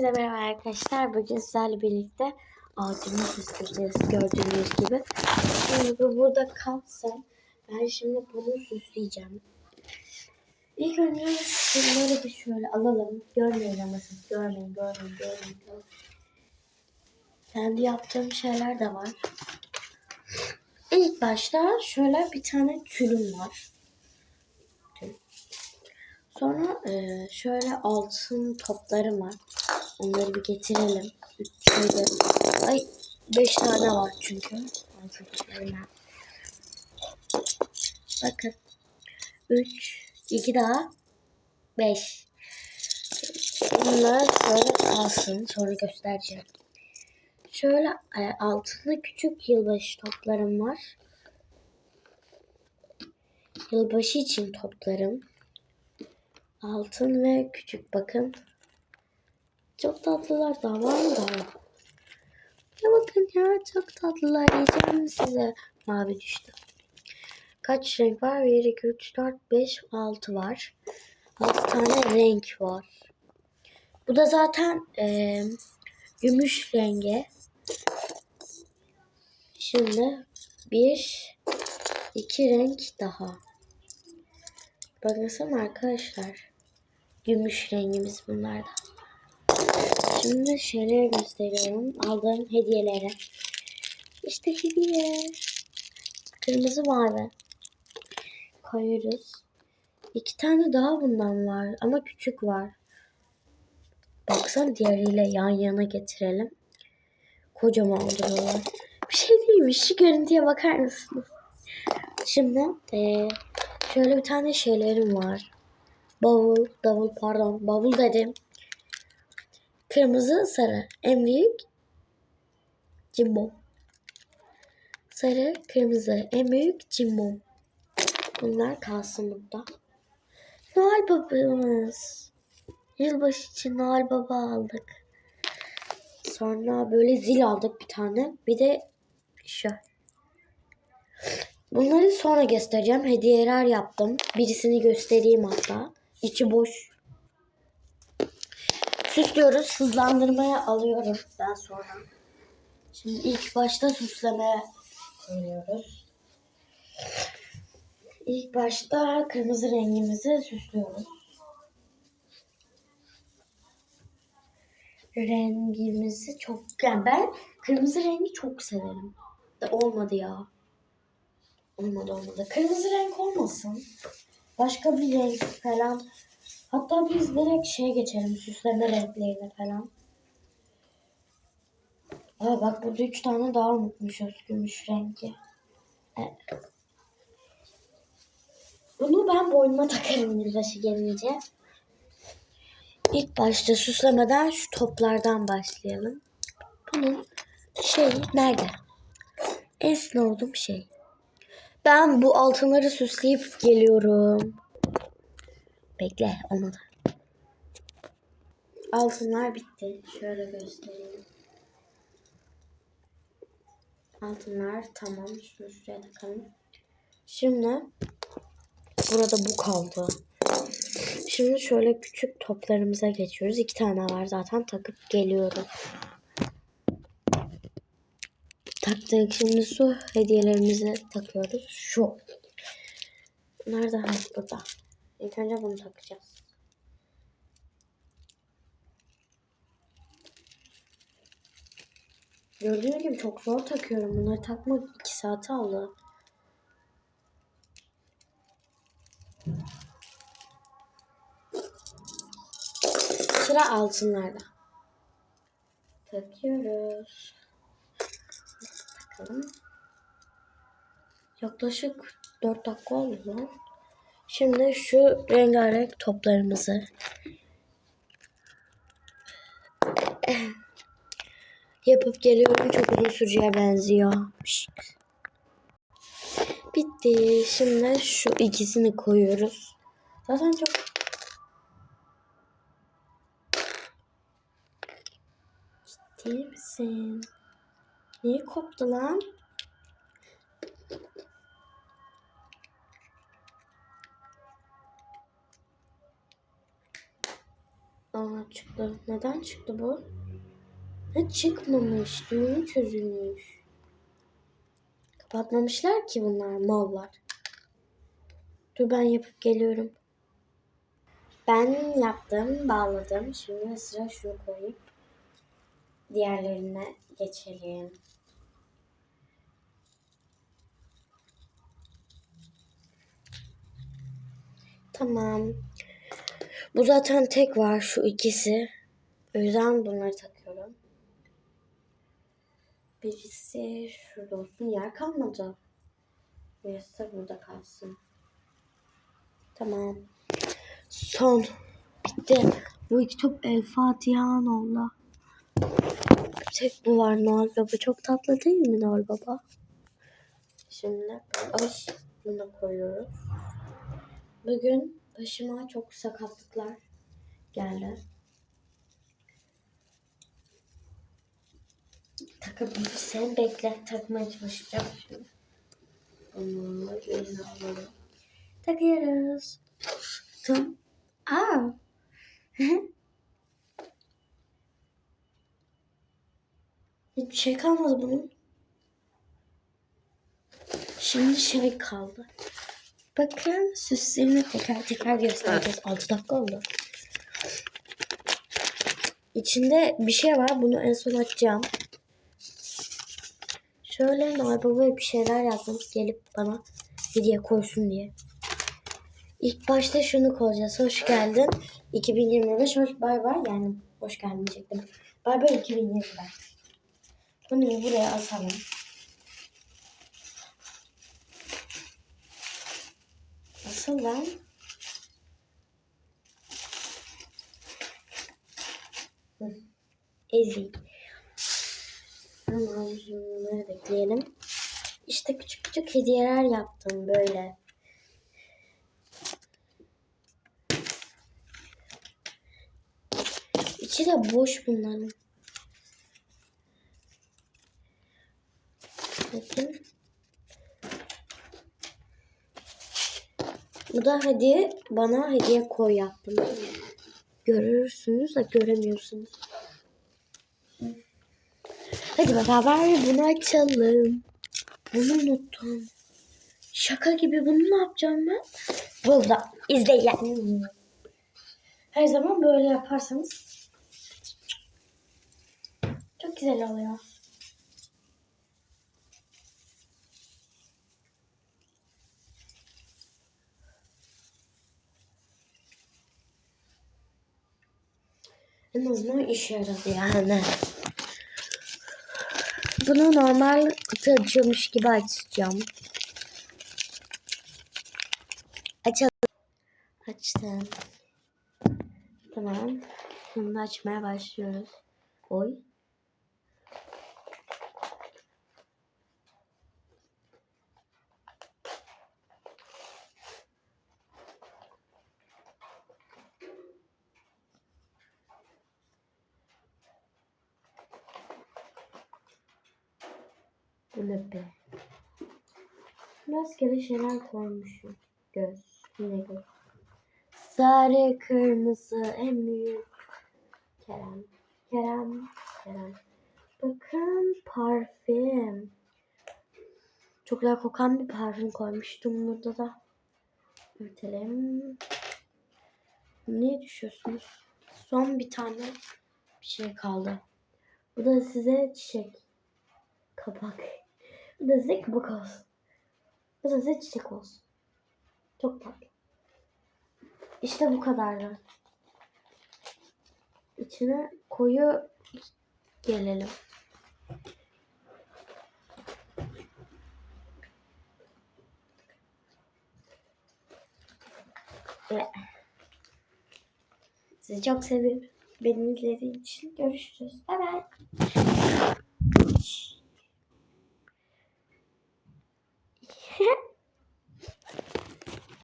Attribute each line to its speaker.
Speaker 1: Hepinize merhaba arkadaşlar. Bugün sizlerle birlikte ağacımı süsleyeceğiz gördüğünüz gibi. Şimdi bu burada kalsın. Ben şimdi bunu süsleyeceğim. İlk önce şunları bir şöyle alalım. Görmeyin ama siz görmeyin, görmeyin, görmeyin. Kendi yaptığım şeyler de var. İlk başta şöyle bir tane tülüm var. Sonra e, şöyle altın toplarım var. Onları bir getirelim. Şöyle. Ay beş tane var çünkü. Bakın. Üç. iki daha. Beş. Bunlar şöyle kalsın. Sonra göstereceğim. Şöyle e, altında küçük yılbaşı toplarım var. Yılbaşı için toplarım. Altın ve küçük bakın. Çok tatlılar da var mı da yok. Ya bakın ya çok tatlılar yiyeceğim size. Mavi düştü. Kaç renk var? 1, 2, 3, 4, 5, 6 var. 6 tane renk var. Bu da zaten e, gümüş rengi. Şimdi bir, iki renk daha. Bakın arkadaşlar. Gümüş rengimiz bunlardan. Şimdi şöyle gösteriyorum. Aldığım hediyeleri. İşte hediye. Kırmızı mavi. Koyuyoruz. İki tane daha bundan var. Ama küçük var. Baksana diğeriyle yan yana getirelim. Kocaman oluyorlar. Bir şey değil mi? Şu görüntüye bakar mısınız? Şimdi eee Şöyle bir tane şeylerim var. Bavul, davul pardon. Bavul dedim. Kırmızı, sarı. En büyük cimbom. Sarı, kırmızı. En büyük cimbom. Bunlar kalsın burada. Noel babamız. Yılbaşı için Noel baba aldık. Sonra böyle zil aldık bir tane. Bir de şu. Bunları sonra göstereceğim. Hediyeler yaptım. Birisini göstereyim hatta. İçi boş. Süslüyoruz. Hızlandırmaya alıyorum daha sonra. Şimdi ilk başta süslemeye koyuyoruz. İlk başta kırmızı rengimizi süslüyoruz. Rengimizi çok... Yani ben kırmızı rengi çok severim. De olmadı ya. Olmadı olmadı. Kırmızı renk olmasın. Başka bir renk falan. Hatta biz direkt şeye geçelim. Süsleme renklerine falan. Aa bak burada üç tane daha unutmuşuz gümüş rengi. Evet. Bunu ben boynuma takarım yılbaşı gelince. İlk başta süslemeden şu toplardan başlayalım. Bunun şey nerede? Sinir olduğum şey. Ben bu altınları süsleyip geliyorum. Bekle olmadı. Altınlar bitti. Şöyle göstereyim. Altınlar tamam. Şunu şuraya takalım. Şimdi burada bu kaldı. Şimdi şöyle küçük toplarımıza geçiyoruz. İki tane var zaten takıp geliyorum. Taktık. Şimdi su hediyelerimizi takıyoruz. Şu. Nerede? Burada. İlk önce bunu takacağız. Gördüğünüz gibi çok zor takıyorum. Bunları takmak 2 saat aldı. Sıra altınlarda. Takıyoruz. Takalım. Yaklaşık 4 dakika oldu. Şimdi şu rengarenk toplarımızı yapıp geliyorum. Çok uzun süreceğe benziyor. Bitti. Şimdi şu ikisini koyuyoruz. Zaten çok Ciddi misin? Niye koptu lan? Kağıt çıktı. Neden çıktı bu? Ha çıkmamış. Düğümü çözülmüş. Kapatmamışlar ki bunlar mallar. Dur ben yapıp geliyorum. Ben yaptım, bağladım. Şimdi sıra şunu koyup diğerlerine geçelim. Tamam. Bu zaten tek var şu ikisi. O yüzden bunları takıyorum. Birisi şurada olsun. Yer kalmadı. Birisi de burada kalsın. Tamam. Son. Bitti. Bu iki top El Fatiha oldu. Tek bu var Noel Baba. Çok tatlı değil mi Noel Baba? Şimdi ay, bunu koyuyoruz. Bugün başıma çok sakatlıklar geldi. Takabilirsen bekle. Takmaya çalışacağım şimdi. Bunu yerine alalım. Takıyoruz. Tamam. Aa. Hiçbir şey kalmadı bunun. Şimdi şey kaldı. Bakın süslerini tekrar tekrar göstereceğiz. 6 dakika oldu. İçinde bir şey var. Bunu en son açacağım. Şöyle Noel Baba'ya bir şeyler yazdım. Gelip bana hediye koysun diye. İlk başta şunu koyacağız. Hoş geldin. 2025 hoş bay bay. Yani hoş geldin diyecektim. Bay bay 2025. Bunu buraya asalım. Nasıl lan? Hı. Ezi. Tamam şimdi bunları bekleyelim. İşte küçük küçük hediyeler yaptım böyle. İçi de boş bunların. Bakın. Bu da hediye bana hediye koy yaptım. Görürsünüz de göremiyorsunuz. Hadi beraber bunu açalım. Bunu unuttum. Şaka gibi bunu ne yapacağım ben? Burada izleyin. Her zaman böyle yaparsanız çok güzel oluyor. En azından işe yaradı yani. Bunu normal kutu açıyormuş gibi açacağım. Açalım. Açtım. Tamam. Da açmaya başlıyoruz. Oy. Bu ne be? Rastgele şeyler koymuşum. Göz. Yine göz. Sarı, kırmızı, en büyük. Kerem. Kerem. Kerem. Bakın parfüm. Çok güzel kokan bir parfüm koymuştum burada da. Örtelim. Niye düşüyorsunuz? Son bir tane bir şey kaldı. Bu da size çiçek. Kapak. Da size olsun. Bu da size çiçek olsun. Çok tatlı. İşte bu kadardı. İçine koyu gelelim. Ve sizi çok seviyorum. Beni izlediğiniz için görüşürüz. Bay bay.